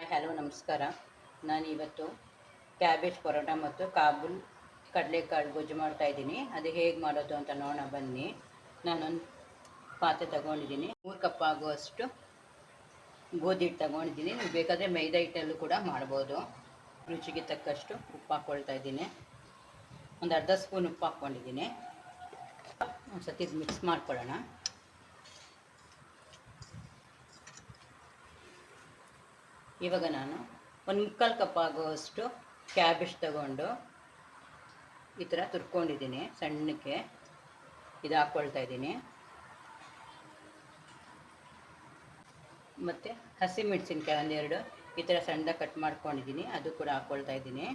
Hi, hello, ನಮಸ್ಕಾರ. ನಾನು ಇವತ್ತು ಕ್ಯಾಬೇಜ್ ಪರೋಟ ಮತ್ತು ಕಾಬೂಲ್ ಕಡಲೆಕಾಳು ಗೊಜ್ಜು ಮಾಡ್ತಾಯಿದ್ದೀನಿ ಅದು ಹೇಗೆ ಮಾಡೋದು ಅಂತ ನೋಡೋಣ, ಬನ್ನಿ. ನಾನೊಂದು ಪಾತ್ರೆ ತಗೊಂಡಿದ್ದೀನಿ. ಮೂರು ಕಪ್ ಆಗುವಷ್ಟು ಗೋಧಿ ಹಿಟ್ಟು ತಗೊಂಡಿದ್ದೀನಿ. ನೀವು ಬೇಕಾದರೆ ಮೈದಾ ಹಿಟ್ಟಲ್ಲೂ ಕೂಡ ಮಾಡ್ಬೋದು. ರುಚಿಗೆ ತಕ್ಕಷ್ಟು ಉಪ್ಪು ಹಾಕ್ಕೊಳ್ತಾ ಇದ್ದೀನಿ. ಒಂದು ಅರ್ಧ ಸ್ಪೂನ್ ಉಪ್ಪು ಹಾಕ್ಕೊಂಡಿದ್ದೀನಿ ಒಂದು ಸತಿ ಮಿಕ್ಸ್ ಮಾಡ್ಕೊಳ್ಳೋಣ. ಇವಾಗ ನಾನು ಒಂದು ಮುಕ್ಕಾಲು ಕಪ್ ಆಗುವಷ್ಟು ಕ್ಯಾಬೇಜ್ ತಗೊಂಡು ಈ ಥರ ತುರ್ಕೊಂಡಿದ್ದೀನಿ ಸಣ್ಣಕ್ಕೆ. ಇದು ಹಾಕ್ಕೊಳ್ತಾ ಇದ್ದೀನಿ. ಮತ್ತು ಹಸಿಮೆಣಸಿನ್ಕಾಯಿ ಒಂದೆರಡು ಈ ಥರ ಸಣ್ಣದಾಗಿ ಕಟ್ ಮಾಡ್ಕೊಂಡಿದ್ದೀನಿ. ಅದು ಕೂಡ ಹಾಕ್ಕೊಳ್ತಾ ಇದ್ದೀನಿ.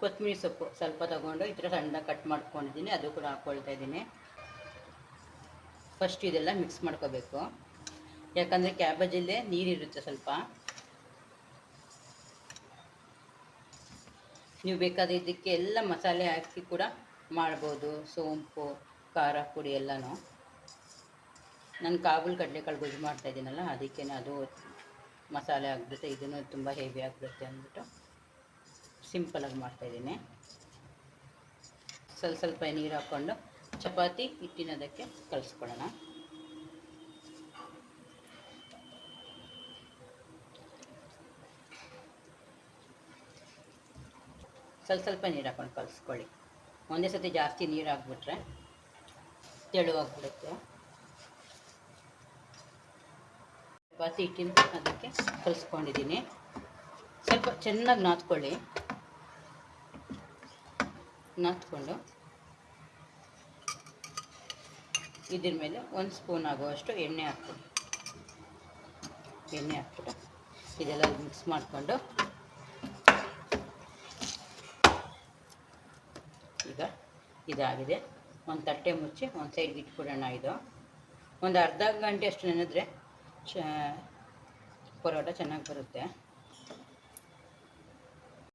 ಕೊತ್ತಂಬರಿ ಸೊಪ್ಪು ಸ್ವಲ್ಪ ತಗೊಂಡು ಈ ಥರ ಸಣ್ಣದಾಗಿ ಕಟ್ ಮಾಡ್ಕೊಂಡಿದ್ದೀನಿ. ಅದು ಕೂಡ ಹಾಕ್ಕೊಳ್ತಾ ಇದ್ದೀನಿ. ಫಸ್ಟ್ ಇದೆಲ್ಲ ಮಿಕ್ಸ್ ಮಾಡ್ಕೋಬೇಕು. ಯಾಕಂದರೆ ಕ್ಯಾಬೇಜಲ್ಲೇ ನೀರಿರುತ್ತೆ ಸ್ವಲ್ಪ. ನೀವು ಬೇಕಾದ ಇದಕ್ಕೆ ಎಲ್ಲ ಮಸಾಲೆ ಹಾಕಿ ಕೂಡ ಮಾಡ್ಬೋದು, ಸೋಂಪು, ಖಾರ ಪುಡಿ ಎಲ್ಲನೂ. ನಾನು ಕಾಬೂಲ್ ಕಡಲೆಕಾಳು ಗೊಜ್ಜು ಮಾಡ್ತಾ ಇದ್ದೀನಲ್ಲ ಅದಕ್ಕೆ ಅದು ಮಸಾಲೆ ಆಗಿಬಿಡುತ್ತೆ. ಇದನ್ನು ತುಂಬ ಹೆವಿ ಆಗ್ಬಿಡುತ್ತೆ ಅಂದ್ಬಿಟ್ಟು ಸಿಂಪಲಾಗಿ ಮಾಡ್ತಾಯಿದ್ದೀನಿ ಸ್ವಲ್ಪ ಸ್ವಲ್ಪ ನೀರು ಹಾಕ್ಕೊಂಡು ಚಪಾತಿ ಹಿಟ್ಟಿನದಕ್ಕೆ ಕಲಿಸ್ಕೊಳ್ಳೋಣ. ಸ್ವಲ್ಪ ಸ್ವಲ್ಪ ನೀರು ಹಾಕೊಂಡು ಕಲಿಸ್ಕೊಳ್ಳಿ. ಒಂದೇ ಸತಿ ಜಾಸ್ತಿ ನೀರು ಹಾಕ್ಬಿಟ್ರೆ ತೆಳುವಾಗ್ಬಿಡುತ್ತೆ ಚಪಾತಿ ಹಿಟ್ಟಿನ ಅದಕ್ಕೆ ಕಲಿಸ್ಕೊಂಡಿದ್ದೀನಿ. ಸ್ವಲ್ಪ ಚೆನ್ನಾಗಿ ನಾದ್ಕೊಳ್ಳಿ. ನಾದ್ಕೊಂಡು ಇದ್ರ ಮೇಲೆ ಒಂದು ಸ್ಪೂನ್ ಆಗುವಷ್ಟು ಎಣ್ಣೆ ಹಾಕ್ಬಿಡಿ ಎಣ್ಣೆ ಹಾಕ್ಬಿಟ್ಟು ಇದೆಲ್ಲ ಮಿಕ್ಸ್ ಮಾಡಿಕೊಂಡು ಈಗ ಇದಾಗಿದೆ. ಒಂದು ತಟ್ಟೆ ಮುಚ್ಚಿ ಒಂದು ಸೈಡ್ಗೆ ಇಟ್ಬಿಡೋಣ ಇದು. ಒಂದು ಅರ್ಧ ಗಂಟೆ ಅಷ್ಟು ನೆನೆದ್ರೆ ಚ, ಪರೋಟ ಚೆನ್ನಾಗಿ ಬರುತ್ತೆ.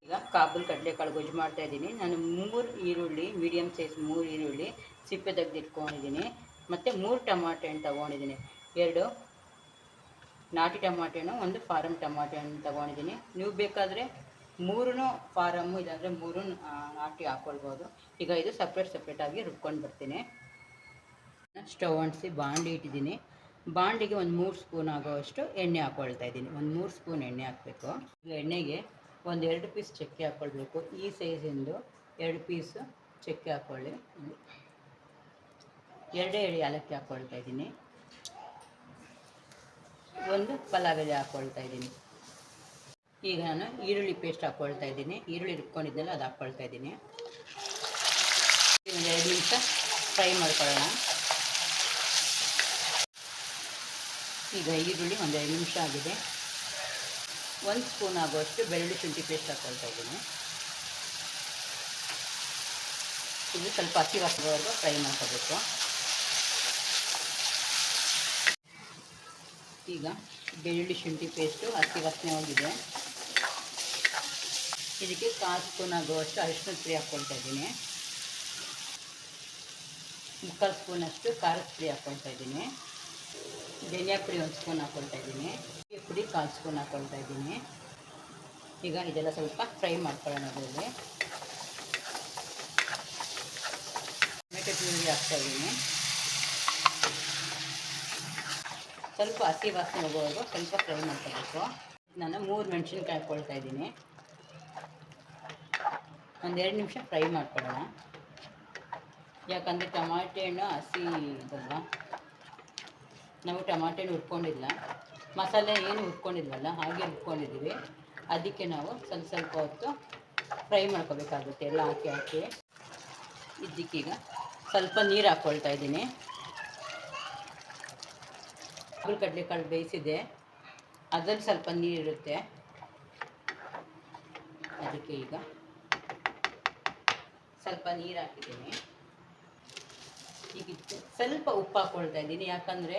ಈಗ ಕಾಬೂಲ್ ಕಡಲೆಕಾಳು ಗೊಜ್ಜು ಮಾಡ್ತಾ ಇದ್ದೀನಿ. ನಾನು ಮೂರು ಈರುಳ್ಳಿ ಮೀಡಿಯಂ ಸೈಜ್ ಮೂರು ಈರುಳ್ಳಿ ಸಿಪ್ಪೆ ತೆಗೆದಿಟ್ಕೊಂಡಿದ್ದೀನಿ ಮತ್ತು ಮೂರು ಟಮಾಟೆ ಹಣ್ಣು ತೊಗೊಂಡಿದ್ದೀನಿ. ಎರಡು ನಾಟಿ ಟಮಾಟೆ ಹಣ್ಣು, ಒಂದು ಫಾರಮ್ ಟಮಾಟೆ ಹಣ್ಣು ತೊಗೊಂಡಿದ್ದೀನಿ. ನೀವು ಬೇಕಾದರೆ ಮೂರೂ ಫಾರಮ್ಮು, ಇಲ್ಲಾಂದರೆ ಮೂರು ನಾಟಿ ಹಾಕ್ಕೊಳ್ಬೋದು ಈಗ ಇದು ಸಪ್ರೇಟ್ ಸಪ್ರೇಟಾಗಿ ರುಬ್ಕೊಂಡು ಬರ್ತೀನಿ. ಸ್ಟವ್ ಅಂಟಿಸಿ ಬಾಂಡಿ ಇಟ್ಟಿದ್ದೀನಿ. ಬಾಂಡಿಗೆ ಒಂದು ಮೂರು ಸ್ಪೂನ್ ಆಗೋವಷ್ಟು ಎಣ್ಣೆ ಹಾಕ್ಕೊಳ್ತಾ ಇದ್ದೀನಿ. ಒಂದು ಮೂರು ಸ್ಪೂನ್ ಎಣ್ಣೆ ಹಾಕಬೇಕು. ಈ ಎಣ್ಣೆಗೆ ಒಂದು ಎರಡು ಪೀಸ್ ಚಕ್ಕೆ ಹಾಕ್ಕೊಳ್ಬೇಕು ಈ ಸೈಜಿಂದು ಎರಡು ಪೀಸ್ ಚಕ್ಕೆ ಹಾಕ್ಕೊಳ್ಳಿ ಎರಡೇ ಎರಡು ಏಲಕ್ಕಿ ಹಾಕ್ಕೊಳ್ತಾ ಇದ್ದೀನಿ. ಒಂದು ಪಲಾವ್ ಎಲೆ ಹಾಕ್ಕೊಳ್ತಾ ಇದ್ದೀನಿ. ಈಗ ನಾನು ಈರುಳ್ಳಿ ಪೇಸ್ಟ್ ಹಾಕ್ಕೊಳ್ತಾ ಇದ್ದೀನಿ. ಈರುಳ್ಳಿ ರುಬ್ಕೊಂಡಿದ್ದೆಲ್ಲ ಅದು ಹಾಕ್ಕೊಳ್ತಾ ಇದ್ದೀನಿ. ಒಂದು ಎರಡು ನಿಮಿಷ ಫ್ರೈ ಮಾಡ್ಕೊಳ್ಳೋಣ. ಈಗ ಈರುಳ್ಳಿ ಒಂದು ಎರಡು ನಿಮಿಷ ಆಗಿದೆ. ಒಂದು ಸ್ಪೂನ್ ಆಗುವಷ್ಟು ಬೆಳ್ಳುಳ್ಳಿ ಶುಂಠಿ ಪೇಸ್ಟ್ ಹಾಕ್ಕೊಳ್ತಾ ಇದ್ದೀನಿ. ಇದು ಸ್ವಲ್ಪ ಹಸಿ ಹಾಕೋವರೆಗೂ ಫ್ರೈ ಮಾಡ್ಕೋಬೇಕು. ಈಗ ಬೆಳ್ಳುಳ್ಳಿ ಶುಂಠಿ ಪೇಸ್ಟು ಹಸಿ ವಾಸನೆ ಹೋಗಿದೆ. ಇದಕ್ಕೆ ಕಾಲು ಸ್ಪೂನ್ ಆಗುವಷ್ಟು ಅರಿಶಿನ ಪುಡಿ ಹಾಕ್ಕೊಳ್ತಾ ಇದ್ದೀನಿ. ಮುಕ್ಕಾಲು ಸ್ಪೂನಷ್ಟು ಖಾರದ ಪುಡಿ ಹಾಕ್ಕೊಳ್ತಾ ಇದ್ದೀನಿ. ಧನಿಯಾ ಪುಡಿ ಒಂದು ಸ್ಪೂನ್ ಹಾಕ್ಕೊಳ್ತಾ ಇದ್ದೀನಿ. ಪುಡಿ ಕಾಲು ಸ್ಪೂನ್ ಹಾಕ್ಕೊಳ್ತಾ ಇದ್ದೀನಿ. ಈಗ ಇದೆಲ್ಲ ಸ್ವಲ್ಪ ಫ್ರೈ ಮಾಡ್ಕೊಳ್ಳೋಣ ಅದರಲ್ಲಿ. ಟೊಮೆಟೊ ಪ್ಯೂರಿ ಹಾಕ್ತಾ ಇದ್ದೀನಿ. ಸ್ವಲ್ಪ ಹಸಿ ವಾಸನೆ ಹೋಗೋವರೆಗೂ ಸ್ವಲ್ಪ ಫ್ರೈ ಮಾಡ್ಕೋಬೇಕು ನಾನು ಮೂರು ಮೆಣಸಿನ್ಕಾಯಿ ಹಾಕ್ಕೊಳ್ತಾ ಇದ್ದೀನಿ. ಒಂದೆರಡು ನಿಮಿಷ ಫ್ರೈ ಮಾಡ್ಕೊಳ್ಳೋಣ. ಯಾಕಂದರೆ ಟಮಾಟೆ ಹಣ್ಣು ಹಸಿ ಇದಲ್ವ ನಾವು ಟಮಾಟೆ ಹಣ್ಣು ಹುರ್ಕೊಂಡಿಲ್ಲ. ಮಸಾಲೆ ಏನು ಹುರ್ಕೊಂಡಿಲ್ವಲ್ಲ, ಹಾಗೆ ಹುರ್ಕೊಂಡಿದ್ದೀವಿ. ಅದಕ್ಕೆ ನಾವು ಸ್ವಲ್ಪ ಸ್ವಲ್ಪ ಹೊತ್ತು ಫ್ರೈ ಮಾಡ್ಕೋಬೇಕಾಗುತ್ತೆ. ಎಲ್ಲ ಹಾಕಿ ಹಾಕಿ. ಇದಕ್ಕೀಗ ಸ್ವಲ್ಪ ನೀರು ಹಾಕ್ಕೊಳ್ತಾ ಇದ್ದೀನಿ. ಕಾಳು ಕಡಲೆಕಾಳು ಬೇಯಿಸಿದೆ. ಅದರಲ್ಲಿ ಸ್ವಲ್ಪ ನೀರಿರುತ್ತೆ ಅದಕ್ಕೆ ಈಗ ಸ್ವಲ್ಪ ನೀರು ಹಾಕಿದ್ದೀನಿ. ಈಗ ಸ್ವಲ್ಪ ಉಪ್ಪು ಹಾಕ್ಕೊಳ್ತಾ ಇದ್ದೀನಿ. ಯಾಕಂದರೆ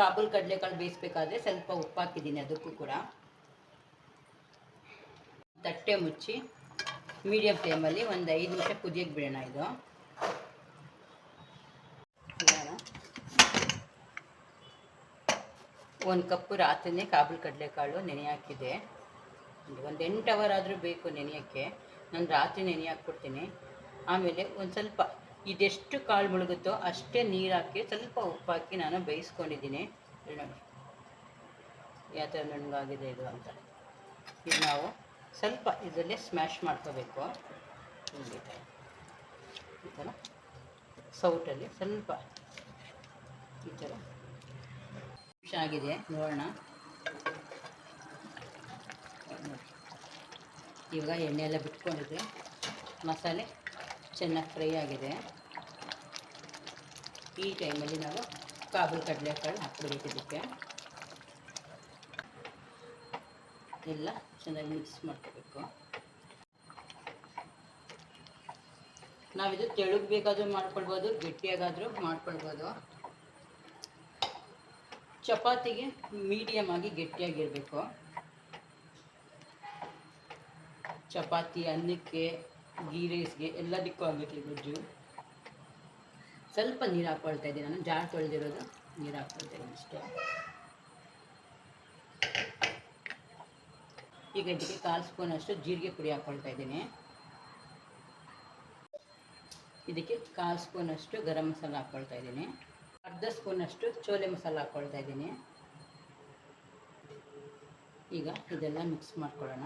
ಕಾಬೂಲ್ ಕಡಲೆಕಾಳು ಬೇಯಿಸ್ಬೇಕಾದ್ರೆ ಸ್ವಲ್ಪ ಉಪ್ಪು ಹಾಕಿದ್ದೀನಿ ಅದಕ್ಕೂ ಕೂಡ. ತಟ್ಟೆ ಮುಚ್ಚಿ ಮೀಡಿಯಂ ಫ್ಲೇಮಲ್ಲಿ ಒಂದು ಐದು ನಿಮಿಷ ಕುದಿಯಕ್ಕೆ ಬಿಡೋಣ ಇದು. ಒಂದು ಕಪ್ಪು ರಾತ್ರಿನೇ ಕಾಬೂಲ್ ಕಡಲೆಕಾಳು ನೆನೆ ಹಾಕಿದೆ ಒಂದು ಎಂಟು ಅವರ್ ಆದರೂ ಬೇಕು ನೆನೆಯೋಕ್ಕೆ. ನಾನು ರಾತ್ರಿ ನೆನೆ ಹಾಕ್ಬಿಡ್ತೀನಿ ಆಮೇಲೆ ಒಂದು ಸ್ವಲ್ಪ ಇದೆಷ್ಟು ಕಾಳು ಮುಳುಗುತ್ತೋ ಅಷ್ಟೇ ನೀರು ಹಾಕಿ ಸ್ವಲ್ಪ ಉಪ್ಪು ಹಾಕಿ ನಾನು ಬೇಯಿಸ್ಕೊಂಡಿದ್ದೀನಿ. ನೋಡಿ. ಯಾವ ಥರ ನುಣ್ಣಗಾಗಿದೆ ಇದು ಅಂತ. ಇದು ನಾವು ಸ್ವಲ್ಪ ಇದರಲ್ಲೇ ಸ್ಮ್ಯಾಶ್ ಮಾಡ್ಕೋಬೇಕು. ಈ ಥರ ಸೌಟಲ್ಲಿ ಸ್ವಲ್ಪ ಈ ಥರ ಆಗಿದೆ ನೋಡೋಣ. ನೋಡಿ. ಇವಾಗ ಎಣ್ಣೆ ಎಲ್ಲ ಬಿಟ್ಕೊಂಡಿದೆ ಮಸಾಲೆ ಚೆನ್ನಾಗಿ ಫ್ರೈ ಆಗಿದೆ. ಈ ಟೈಮಲ್ಲಿ ನಾವು ಕಾಬೂಲ್ ಕಡಲೆಕಾಳು ಹಾಕ್ಬಿಡ್ಬೇಕು ಇದಕ್ಕೆ. ಎಲ್ಲ ಚೆನ್ನಾಗಿ ಮಿಕ್ಸ್ ಮಾಡ್ಕೋಬೇಕು. ನಾವಿದು ತೆಳುಗ್ ಬೇಕಾದರೂ ಮಾಡ್ಕೊಳ್ಬೋದು, ಗಟ್ಟಿಯಾಗಾದರೂ ಮಾಡ್ಕೊಳ್ಬೋದು. ಚಪಾತಿಗೆ ಮೀಡಿಯಮ್ ಆಗಿ ಗಟ್ಟಿಯಾಗಿರಬೇಕು. ಚಪಾತಿ, ಅನ್ನಕ್ಕೆ ಗೀ ರೈಸ್ಗೆ ಎಲ್ಲದಕ್ಕೂ ಆಗುತ್ತೆ ಗೊಜ್ಜು. ಸ್ವಲ್ಪ ನೀರು ಹಾಕೊಳ್ತಾ ಇದ್ದೀನಿ ನಾನು. ಜಾರ್ ತೊಳೆದಿರೋದು ನೀರು ಹಾಕೊಳ್ತಾ ಇದ್ದೀನಿ ಅಷ್ಟೇ. ಈಗ ಇದಕ್ಕೆ ಕಾಲು ಸ್ಪೂನ್ ಅಷ್ಟು ಜೀರಿಗೆ ಪುಡಿ ಹಾಕೊಳ್ತಾ ಇದ್ದೀನಿ. ಇದಕ್ಕೆ ಕಾಲು ಸ್ಪೂನ್ ಅಷ್ಟು ಗರಂ ಮಸಾಲ ಹಾಕ್ಕೊಳ್ತಾ ಇದ್ದೀನಿ. ಅರ್ಧ ಸ್ಪೂನ್ ಅಷ್ಟು ಚೋಲೆ ಮಸಾಲ ಹಾಕ್ಕೊಳ್ತಾ ಇದ್ದೀನಿ. ಈಗ ಇದೆಲ್ಲ ಮಿಕ್ಸ್ ಮಾಡ್ಕೊಳ್ಳೋಣ.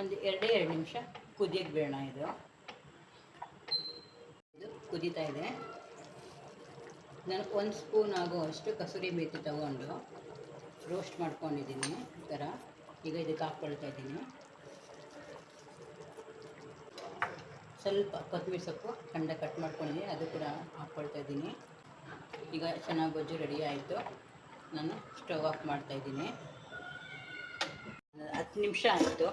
ಒಂದು ಎರಡೇ ಎರಡು ನಿಮಿಷ ಕುದಿಯಕ್ಕೆ ಬೇಡ ಇದು. ಇದು ಕುದೀತಾ ಇದೆ. ನಾನು ಒಂದು ಸ್ಪೂನ್ ಆಗುವಷ್ಟು ಕಸೂರಿ ಮೇಥಿ ತಗೊಂಡು ರೋಸ್ಟ್ ಮಾಡ್ಕೊಂಡಿದ್ದೀನಿ ಈ ಥರ. ಈಗ ಇದಕ್ಕೆ ಹಾಕ್ಕೊಳ್ತಾ ಇದ್ದೀನಿ. ಸ್ವಲ್ಪ ಕೊತ್ತಂಬರಿ ಸೊಪ್ಪು ಖಂಡ ಕಟ್ ಮಾಡ್ಕೊಂಡಿದ್ದೀನಿ, ಅದು ಕೂಡ ಹಾಕ್ಕೊಳ್ತಾ ಇದ್ದೀನಿ. ಈಗ ಚೆನ್ನಾಗಿ ಗೊಜ್ಜು ರೆಡಿ ಆಯಿತು. ನಾನು ಸ್ಟವ್ ಆಫ್ ಮಾಡ್ತಾ ಇದ್ದೀನಿ. ಹತ್ತು ನಿಮಿಷ ಆಯಿತು.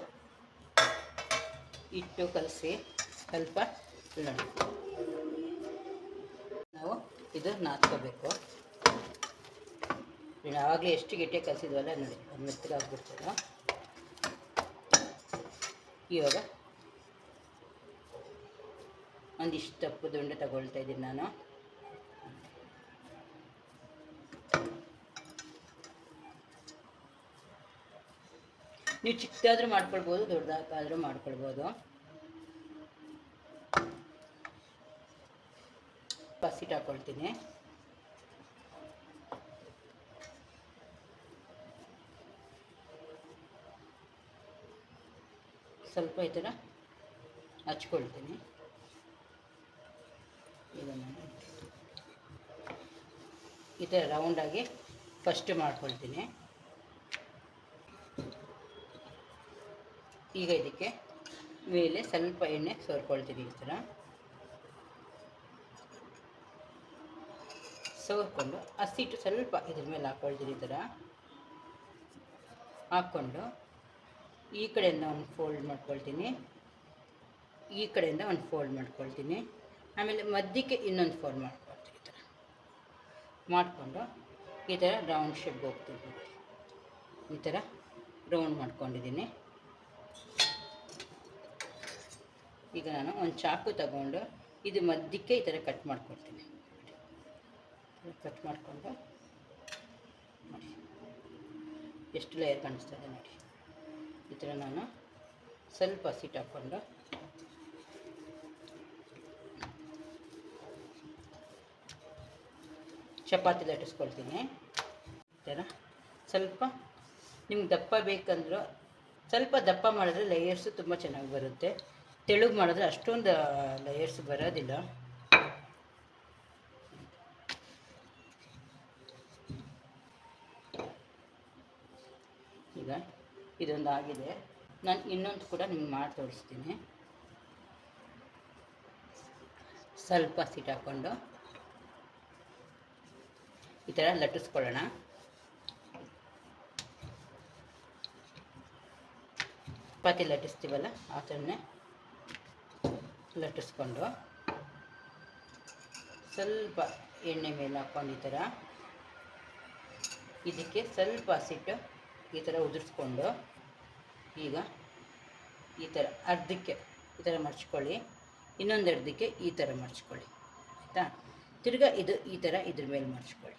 ಇಟ್ಟು ಕಲಸಿ ಸ್ವಲ್ಪ ಇಡೋಣ. ನಾವು ಇದು ನಾದ್ಕೋಬೇಕು. ಆವಾಗಲೇ ಎಷ್ಟು ಗಿಟ್ಟೆ ಕಲಸಿದ್ವಲ್ಲ ನೋಡಿ, ಅದು ಮೆತ್ತಗಾಗ್ಬಿಡ್ತದೆ ಇವಾಗ ಒಂದಿಷ್ಟು ತಪ್ಪು ದುಂಡೆ ತಗೊಳ್ತಾ ಇದ್ದೀನಿ ನಾನು. ನೀವು ಚಿಕ್ಕದಾದ್ರೂ ಮಾಡ್ಕೊಳ್ಬೋದು, ದೊಡ್ಡದಾದ್ರೂ ಮಾಡ್ಕೊಳ್ಬೋದು. ಪಸಿಟ್ ಹಾಕ್ಕೊಳ್ತೀನಿ ಸ್ವಲ್ಪ ಈ ಥರ ಹಚ್ಕೊಳ್ತೀನಿ. ಈ ಥರ ರೌಂಡಾಗಿ ಫಸ್ಟ್ ಮಾಡ್ಕೊಳ್ತೀನಿ. ಈಗ ಇದಕ್ಕೆ ಮೇಲೆ ಸ್ವಲ್ಪ ಎಣ್ಣೆ ಸೋರ್ಕೊಳ್ತೀನಿ ಈ ಥರ. ಸೋರ್ಕೊಂಡು ಹಸಿಟ್ಟು ಸ್ವಲ್ಪ ಇದ್ರ ಮೇಲೆ ಹಾಕ್ಕೊಳ್ತೀನಿ ಈ ಥರ. ಹಾಕ್ಕೊಂಡು ಈ ಕಡೆಯಿಂದ ಒಂದು ಫೋಲ್ಡ್ ಮಾಡ್ಕೊಳ್ತೀನಿ. ಈ ಕಡೆಯಿಂದ ಒಂದು ಫೋಲ್ಡ್ ಮಾಡ್ಕೊಳ್ತೀನಿ. ಆಮೇಲೆ ಮಧ್ಯಕ್ಕೆ ಇನ್ನೊಂದು ಫೋಲ್ಡ್ ಮಾಡ್ಕೊಳ್ತೀನಿ ಈ ಥರ. ಮಾಡಿಕೊಂಡು ಈ ಥರ ರೌಂಡ್ ಶೇಪ್ಗೆ ಹೋಗ್ತೀನಿ ಈ ಥರ ರೌಂಡ್ ಮಾಡ್ಕೊಂಡಿದ್ದೀನಿ. ಈಗ ನಾನು ಒಂದು ಚಾಕು ತಗೊಂಡು ಇದು ಮಧ್ಯಕ್ಕೆ ಈ ಥರ ಕಟ್ ಮಾಡ್ಕೊಳ್ತೀನಿ. ಕಟ್ ಮಾಡಿಕೊಂಡು ಎಷ್ಟು ಲೇಯರ್ ಕಾಣಿಸ್ತದೆ ನೋಡಿ. ಈ ಥರ ನಾನು ಸ್ವಲ್ಪ ಹಸಿಟ್ಟು ಹಾಕ್ಕೊಂಡು ಚಪಾತಿ ಲಟ್ಟಿಸ್ಕೊಳ್ತೀನಿ. ಈ ಥರ ಸ್ವಲ್ಪ ನಿಮ್ಗೆ ದಪ್ಪ ಬೇಕಂದ್ರೂ ಸ್ವಲ್ಪ ದಪ್ಪ ಮಾಡಿದ್ರೆ ಲೇಯರ್ಸು ತುಂಬ ಚೆನ್ನಾಗಿ ಬರುತ್ತೆ. ತೆಳುಗೆ ಮಾಡಿದ್ರೆ ಅಷ್ಟೊಂದು ಲೇಯರ್ಸ್ ಬರೋದಿಲ್ಲ. ಈಗ ಇದೊಂದು ಆಗಿದೆ ನಾನು ಇನ್ನೊಂದು ಕೂಡ ನಿಮ್ಗೆ ಮಾಡಿ ತೋರಿಸ್ತೀನಿ. ಸ್ವಲ್ಪ ಸಿಟ್ ಹಾಕ್ಕೊಂಡು ಈ ಥರ ಲಟ್ಟಿಸ್ಕೊಳ್ಳೋಣ. ಚಪಾತಿ ಲಟ್ಟಿಸ್ತೀವಲ್ಲ, ಆ ಥರನೇ. ಲಟ್ಟಿಸ್ಕೊಂಡು ಸ್ವಲ್ಪ ಎಣ್ಣೆ ಮೇಲೆ ಹಾಕ್ಕೊಂಡು ಈ ಥರ. ಇದಕ್ಕೆ ಸ್ವಲ್ಪ ಹಸಿಟ್ಟು ಈ ಥರ ಉದುರಿಸ್ಕೊಂಡು ಈಗ ಈ ಥರ ಅರ್ಧಕ್ಕೆ ಈ ಥರ ಮರ್ಚ್ಕೊಳ್ಳಿ. ಇನ್ನೊಂದು ಅರ್ಧಕ್ಕೆ ಈ ಥರ ಮರ್ಚ್ಕೊಳ್ಳಿ. ಆಯಿತಾ? ತಿರ್ಗ ಇದು ಈ ಥರ ಇದ್ರ ಮೇಲೆ ಮರ್ಚ್ಕೊಳ್ಳಿ.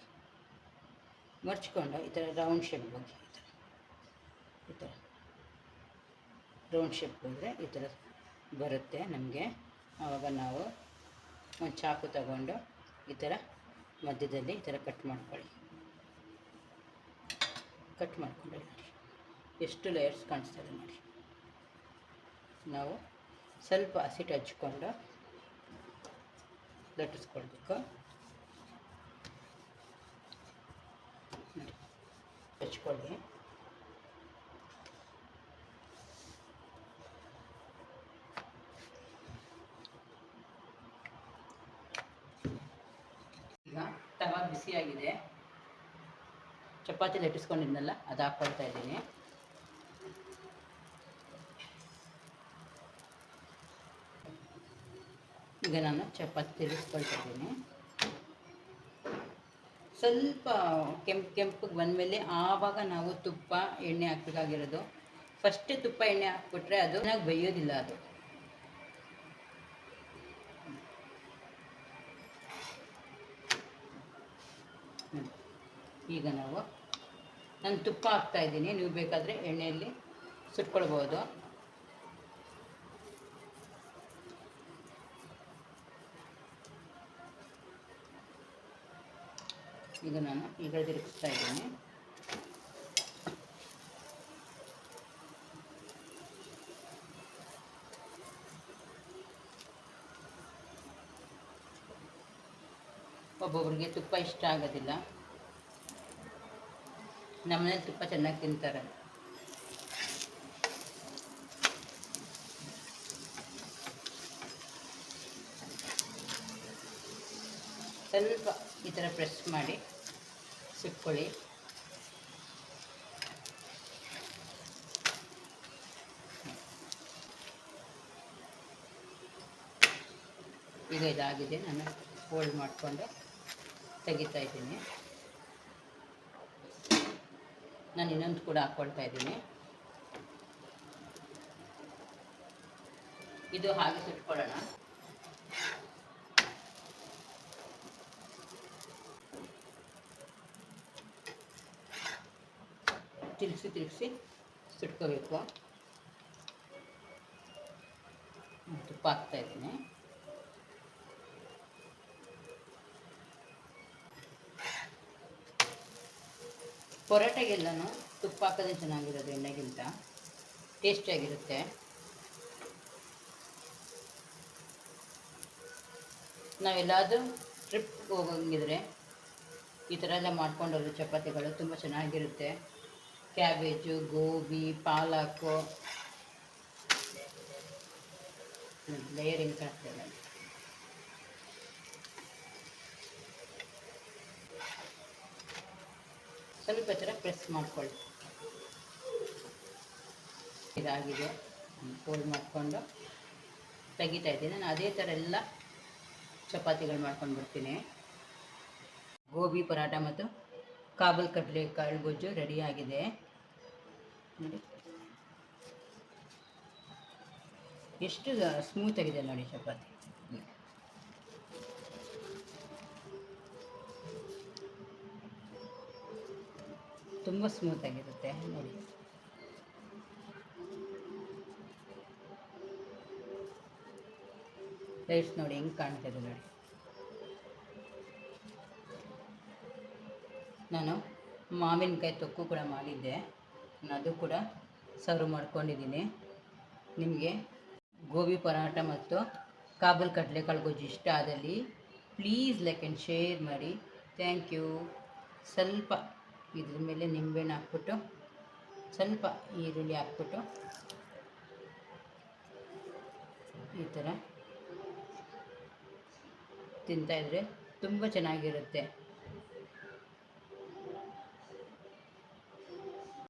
ಮರ್ಚ್ಕೊಂಡು ಈ ಥರ ರೌಂಡ್ ಶೇಪ್ ಬಗ್ಗೆ ಈ ಥರ. ಈ ಥರ. ರೌಂಡ್ ಶೇಪ್ ಹೋದರೆ ಈ ಥರ ಬರುತ್ತೆ ನಮಗೆ. ಆವಾಗ ನಾವು ಒಂದು ಚಾಕು ತಗೊಂಡು ಈ ಥರ ಮಧ್ಯದಲ್ಲಿ ಈ ಥರ ಕಟ್ ಮಾಡ್ಕೊಳ್ಳಿ. ಕಟ್ ಮಾಡ್ಕೊಂಡ್ರೆ ನೋಡಿ ಎಷ್ಟು ಲೇಯರ್ಸ್ ಕಾಣಿಸ್ತದೆ ನೋಡಿ. ನಾವು ಸ್ವಲ್ಪ ಹಸಿಟ್ಟು ಹಚ್ಕೊಂಡು ಲಟ್ಟಿಸ್ಕೊಳ್ಬೇಕು. ಹಚ್ಕೊಳ್ಳಿ. ಚಪಾತಿ ಲಟ್ಟಿಸ್ಕೊಂಡಿದ್ನಲ್ಲ, ಅದು ಹಾಕ್ಕೊಳ್ತಾ ಇದ್ದೀನಿ. ಈಗ ನಾನು ಚಪಾತಿ ತಿರುಗಿಸ್ಕೊಳ್ತಾ ಇದ್ದೀನಿ. ಸ್ವಲ್ಪ ಕೆಂಪು ಕೆಂಪಿಗೆ ಬಂದಮೇಲೆ ಆವಾಗ ನಾವು ತುಪ್ಪ, ಎಣ್ಣೆ ಹಾಕಬೇಕಾಗಿರೋದು. ಫಸ್ಟ್ ತುಪ್ಪ, ಎಣ್ಣೆ ಹಾಕ್ಬಿಟ್ರೆ ಅದು ಚೆನ್ನಾಗಿ ಬೇಯೋದಿಲ್ಲ ಅದು. ಈಗ ನಾವು ನಾನು ತುಪ್ಪ ಹಾಕ್ತಾ ಇದ್ದೀನಿ. ನೀವು ಬೇಕಾದರೆ ಎಣ್ಣೆಯಲ್ಲಿ ಸುಟ್ಕೊಳ್ಬೋದು. ಈಗ ನಾನು ಈಗ ತಿರುಗಿಸ್ತಾ ಇದ್ದೀನಿ. ಒಬ್ಬೊಬ್ರಿಗೆ ತುಪ್ಪ ಇಷ್ಟ ಆಗೋದಿಲ್ಲ. ನಮ್ಮನೇಲಿ ತುಪ್ಪ ಚೆನ್ನಾಗಿ ತಿಂತಾರೆ. ಸ್ವಲ್ಪ ಈ ಥರ ಪ್ರೆಸ್ ಮಾಡಿ ಸುಟ್ಕೊಳ್ಳಿ. ಈಗ ಇದಾಗಿದೆ, ನಾನು ಫೋಲ್ಡ್ ಮಾಡಿಕೊಂಡು ತೆಗಿತಾ ಇದ್ದೀನಿ. ನಾನು ಇನ್ನೊಂದು ಕೂಡ ಹಾಕ್ಕೊಳ್ತಾ ಇದ್ದೀನಿ. ಇದು ಹಾಗೆ ಸುಟ್ಕೊಳ್ಳೋಣ. ತಿರುಗಿಸಿ ತಿರುಗಿಸಿ ಸುಟ್ಕೋಬೇಕು. ತುಪ್ಪ ಹಾಕ್ತಾ ಇದ್ದೀನಿ. ಪರೋಟಗೆಲ್ಲನೂ ತುಪ್ಪ ಹಾಕೋದೇ ಚೆನ್ನಾಗಿರೋದು ಎಣ್ಣೆಗಿಂತ. ಟೇಸ್ಟಿಯಾಗಿರುತ್ತೆ. ನಾವೆಲ್ಲಾದರೂ ಟ್ರಿಪ್ ಹೋಗಂಗಿದ್ರೆ ಈ ಥರ ಎಲ್ಲ ಮಾಡ್ಕೊಂಡೋದ್ರೆ ಚಪಾತಿಗಳು ತುಂಬ ಚೆನ್ನಾಗಿರುತ್ತೆ. ಕ್ಯಾಬೇಜು ಗೋಬಿ, ಪಾಲಾಕು. ಲೇಯರಿಂಗ್ ಕಾಣ್ತದೆ ಸ್ವಲ್ಪ ಥರ ಪ್ರೆಸ್ ಮಾಡ್ಕೊಳ್ಳಿ. ಇದಾಗಿದೆ. ಫೋಲ್ಡ್ ಮಾಡಿಕೊಂಡು ತೆಗಿತಾ ಇದ್ದೀನಿ. ನಾನು ಅದೇ ಥರ ಎಲ್ಲ ಚಪಾತಿಗಳು ಮಾಡ್ಕೊಂಡು ಬರ್ತೀನಿ. ಗೋಬಿ ಪರಾಟ ಮತ್ತು ಕಾಬಲ್ ಕಡಲೆ ಕಾಳು ಗೊಜ್ಜು ರೆಡಿಯಾಗಿದೆ ನೋಡಿ. ಎಷ್ಟು ಸ್ಮೂತ್ ಆಗಿದೆ ನೋಡಿ ಚಪಾತಿ. ತುಂಬ ಸ್ಮೂತ್ ಆಗಿರುತ್ತೆ, ನೋಡಿ. ಲೈಟ್ಸ್ ನೋಡಿ ಹೆಂಗೆ ಕಾಣ್ತಿದೆ ನೋಡಿ. ನಾನು ಮಾವಿನಕಾಯಿ ತೊಕ್ಕು ಕೂಡ ಮಾಡಿದ್ದೆ. ಅದು ಕೂಡ ಸರ್ವ್ ಮಾಡ್ಕೊಂಡಿದ್ದೀನಿ. ನಿಮಗೆ ಗೋಬಿ ಪರಾಟ ಮತ್ತು ಕಾಬಲ್ ಕಡಲೆಕಾಳು ಗೊಜ್ಜು ಇಷ್ಟ ಆದಲ್ಲಿ ಪ್ಲೀಸ್ ಲೈಕ್ ಆ್ಯಂಡ್ ಶೇರ್ ಮಾಡಿ. ಥ್ಯಾಂಕ್ ಯು ಸ್ವಲ್ಪ ಇದ್ರ ಮೇಲೆ ನಿಂಬೆಹಣ್ಣು ಹಾಕ್ಬಿಟ್ಟು ಸ್ವಲ್ಪ ಈರುಳ್ಳಿ ಹಾಕ್ಬಿಟ್ಟು ಈ ಥರ ತಿಂತಾಯಿದ್ರೆ ತುಂಬ ಚೆನ್ನಾಗಿರುತ್ತೆ.